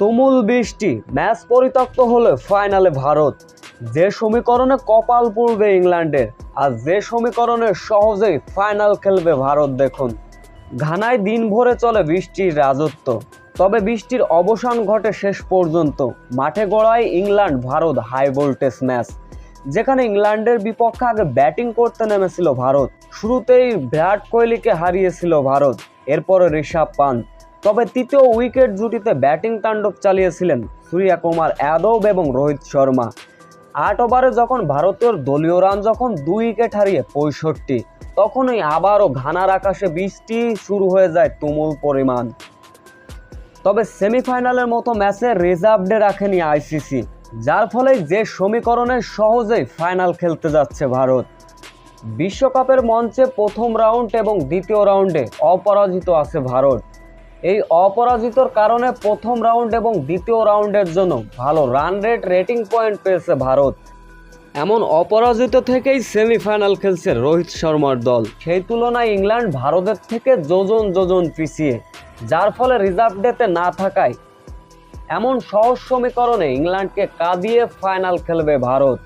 তুমুল বৃষ্টি, ম্যাচ পরিত্যক্ত হলে ফাইনালে ভারত। যে সমীকরণে কপাল পূর্বে ইংল্যান্ডের, আর যে সমীকরণে সহজেই ফাইনাল খেলবে ভারত, দেখুন। ঘানায় দিন ভরে চলে বৃষ্টির রাজত্ব। তবে বৃষ্টির অবসান ঘটে শেষ পর্যন্ত। মাঠে গড়ায় England, Bharat high voltage match. যেখানে ইংল্যান্ডের বিপক্ষে আগে ব্যাটিং করতে নেমেছিল ভারত। শুরুতেই বিরাট কোহলিকে হারিয়েছিল ভারত। এরপরে ঋষভ পান্ত। তবে তৃতীয় উইকেট জুটিতে ব্যাটিং তাণ্ডব চালিয়েছিলেন সূর্যা কুমার যাদব এবং রোহিত শর্মা। আট ওভারে যখন ভারতীয় দলীয় রান যখন দুই উইকেট হারিয়ে পঁয়ষট্টি, তখনই আবারও ঘানার আকাশে বৃষ্টি শুরু হয়ে যায় তুমুল পরিমাণ। তবে সেমিফাইনালের মতো ম্যাচে রিজার্ভ ডে রাখেনি আইসিসি, যার ফলে যে সমীকরণে সহজেই ফাইনাল খেলতে যাচ্ছে ভারত। বিশ্বকাপের মঞ্চে প্রথম রাউন্ড এবং দ্বিতীয় রাউন্ডে অপরাজিত আছে ভারত। এই অপরাজিতর কারণে প্রথম রাউন্ড এবং দ্বিতীয় রাউন্ডের জন্য ভালো রান রেট রেটিং পয়েন্ট পেয়েছে ভারত। এমন অপরাজিত থেকেই সেমিফাইনাল খেলছে রোহিত শর্মার দল। সেই তুলনায় ইংল্যান্ড ভারতের থেকে যোজন যোজন পিছিয়ে, যার ফলে রিজার্ভ ডেতে না থাকায়। এমন সহজ সমীকরণে ইংল্যান্ডকে কাঁদিয়ে ফাইনাল খেলবে ভারত।